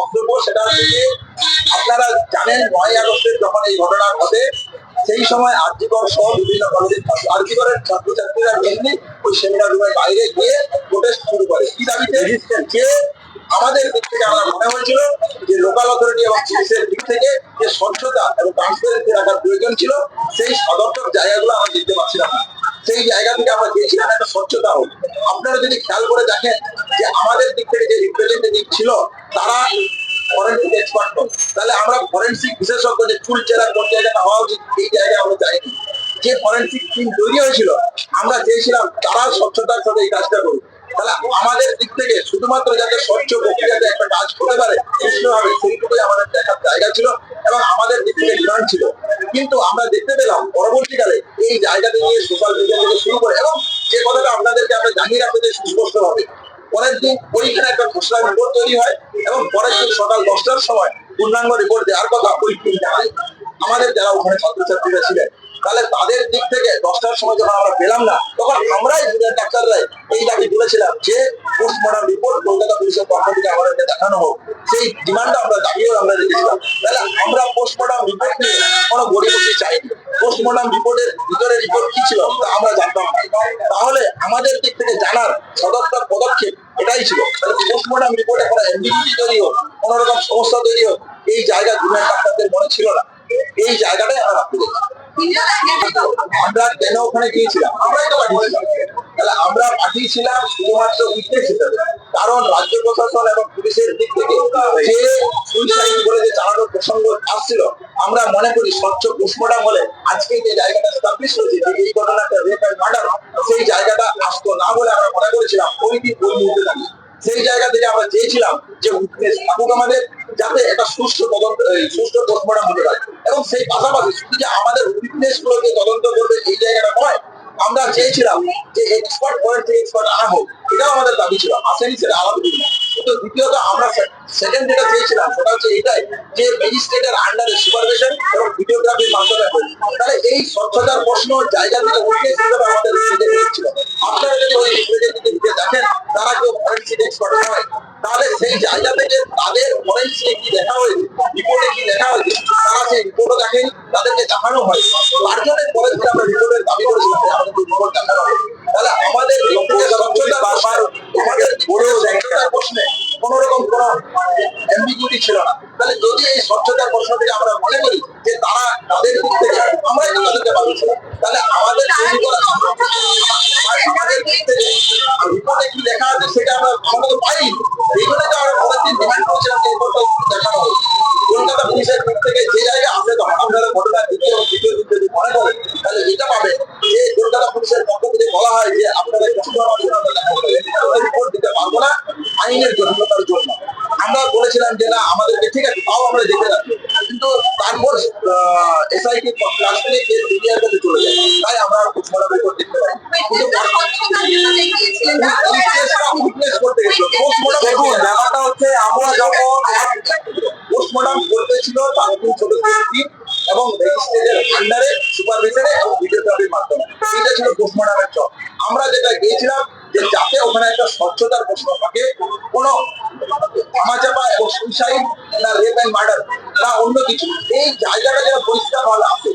বক্তব্য সেটা হচ্ছে আপনারা জানেন নয় আগস্টের যখন এই ঘটনা ঘটে সেই সময় আর্যিকর সহ বিভিন্ন কলেজের ছাত্র আর্যিকরের ছাত্রছাত্রীরা মেনলি ওই সেমিনার রুমের বাইরে গিয়ে প্রোটেস্ট শুরু করে। কি দাবিতে? যে আমাদের দিক থেকে আমার মনে হয়েছিল যে লোকাল অথরিটি এবং পুলিশের দিক থেকে যে স্বচ্ছতা এবং ট্রান্সপারেন্সি রাখার প্রয়োজন ছিল সেই সদর্থক জায়গাগুলো আমরা দেখতে পাচ্ছিলাম না। সেই জায়গা থেকে আমরা চেয়েছিলাম একটা স্বচ্ছতা হোক। আপনারা যদি খেয়াল করে দেখেন যে আমাদের দিক থেকে যে ছিল, তারা ফরেন্সিক এক্সপার্ট তাহলে আমরা ফরেন্সিক বিশেষজ্ঞ যে চুল চেরা কোন জায়গাটা হওয়া উচিত, এই জায়গায় আমরা যাইনি। যে ফরেন্সিক টিম তৈরি হয়েছিল, আমরা চেয়েছিলাম তারা স্বচ্ছতার সাথে এই কাজটা করুক। তাহলে আমাদের দিক থেকে শুধুমাত্র যাতে স্বচ্ছ প্রক্রিয়াতে একটা কাজ হতে পারে সেইটুকুই আমাদের দেখার জায়গা ছিল এবং আমাদের দিক থেকে ডিমান্ড ছিল। কিন্তু আমরা দেখতে পেলাম, পরবর্তীকালে এই জায়গাতে নিয়ে সোশ্যাল মিডিয়া থেকে শুরু করে এবং যে কথাটা আপনাদেরকে আমরা জানিয়ে রাখতে চাই সুস্পষ্ট হবে পরের দিন ওইখানে একটা খসড়া রিপোর্ট তৈরি হয় এবং পরের দিন সকাল দশটার সময় পূর্ণাঙ্গ রিপোর্ট দেওয়ার কথা টিম জানায় আমাদের যারা ওখানে ছাত্রছাত্রীরা ছিলেন, তাহলে তাদের দিক থেকে দশটার সময় যখন আমরা পেলাম না, তখন আমরাই জুনিয়র ডাক্তাররাই এই দাবি তুলেছিলাম যে পোস্টমর্টম রিপোর্ট কলকাতা পুলিশের পক্ষ থেকে আমাদেরকে দেখানো হোক। সেই ডিমান্ডটা আমরা দাবিও আমরা রেখেছিলাম। তাহলে আমরা পোস্টমর্টম রিপোর্ট নিয়ে কোনো গরিবসি চাইনি। পোস্টমর্টম রিপোর্টের ভিতরে রিপোর্ট কি ছিল তা আমরা জানতাম না। তাহলে আমাদের দিক থেকে জানার সদর্থক পদক্ষেপ, এটাই ছিল। পোস্টমর্টম রিপোর্টে কোনো তৈরি হোক, কোনো রকম সমস্যা তৈরি হোক, এই জায়গা ডাক্তারদের মনে ছিল না। এই জায়গাটাই আমরা রাখতে আমরা কেন ওখানে গিয়েছিলাম? আমরাই তো পাঠিয়েছিলাম তাহলে আমরা পাঠিয়েছিলাম শুধুমাত্র কারণ রাজ্য প্রশাসন এবং পুলিশের দিক থেকে যে সুইসাইড বলে যে চালানোর প্রসঙ্গ আসছিল, আমরা মনে করি স্বচ্ছ পোস্টমর্টম হলে আজকে যে জায়গাটা স্টাবলিশ হয়েছে, যে এই ঘটনাটা রেপ অ্যান্ড মার্ডার সেই জায়গাটা আসতো বলে করেছিলাম ওই দিন ওই মুহূর্তে দাঁড়িয়ে সেই জায়গা থেকে আমরা চেয়েছিলাম যে থাকুক আমাদের, যাতে একটা সুষ্ঠু তদন্ত সুষ্ঠু এবং সেই পাশাপাশি শুধু যে আমাদের গুলোকে তদন্ত করবে এই জায়গাটা নয়, আমরা চেয়েছিলাম যে এক্সপার্ট পয়েন্ট থেকে এক্সপার্ট আনা হোক, এটাও আমাদের দাবি ছিল, আসেনি সেটা আলাদা। কিন্তু দ্বিতীয়ত আমরা সেকেন্ড যেটা চেয়েছিলাম, সেটা হচ্ছে এটাই, যে ম্যাজিস্ট্রেটের আন্ডারে সুপারভিশন এবং ভিডিওগ্রাফির মাধ্যমে তাহলে এই স্বচ্ছতার প্রশ্ন, জায়গা থেকে উইটনেস হিসেবে আমাদের রিপ্রেজেন্টেটিভ ছিল আপনারা যদি ওই রিপ্রেজেন্টেটিভকে দেখেন তারা কেউ ফরেন্সিক এক্সপার্ট নয় তাহলে সেই জায়গা থেকে তাদের ফরেন্সিকে কি দেখা হয়েছে? রিপোর্টে কি লেখা হয়েছে? তারা সেই রিপোর্টও দেখেন তাদেরকে দেখানো হয় তার জন্য থেকে আমরা রিপোর্টের দাবি করেছিলাম আমাদের রিপোর্ট দেখানো হবে। তাহলে আমাদের স্বচ্ছতা বারবার আমাদের বড় স্বচ্ছতার প্রশ্নে কোন রকম কোন অ্যাম্বিগুইটি ছিল না। তাহলে যদি এই স্বচ্ছতার প্রশ্ন থেকে আমরা মনে করি যে তারা তাদের দিক থেকে আমরাই তো তাদেরকে পাঠিয়েছিলাম। তাহলে আমাদের তৈরি করা ডিমান্ড যে দেখানো জন্য। আমরা বলেছিলাম যে না, আমাদেরকে ঠিক আছে, তাও আমরা দেখে কিন্তু তারপর এসআইটি থেকে কেস সিবিআর কাছে আমরা যখন পোস্টমর্টম তার সদস্যের টিম এবং ম্যাজিস্ট্রেটের আন্ডারে সুপারভিশনে এবং ভিডিওগ্রাফির মাধ্যমে এটা ছিল পোস্টমর্টমের চক আমরা যেটা গিয়েছিলাম যে যাতে ওখানে একটা স্বচ্ছতার প্রশ্ন থাকে, কোনো ধামাচাপা এবং সুইসাইড না রেপ অ্যান্ড মার্ডার না অন্য কিছু, এই জায়গাটা যেন পরিষ্কার ভাবে আসে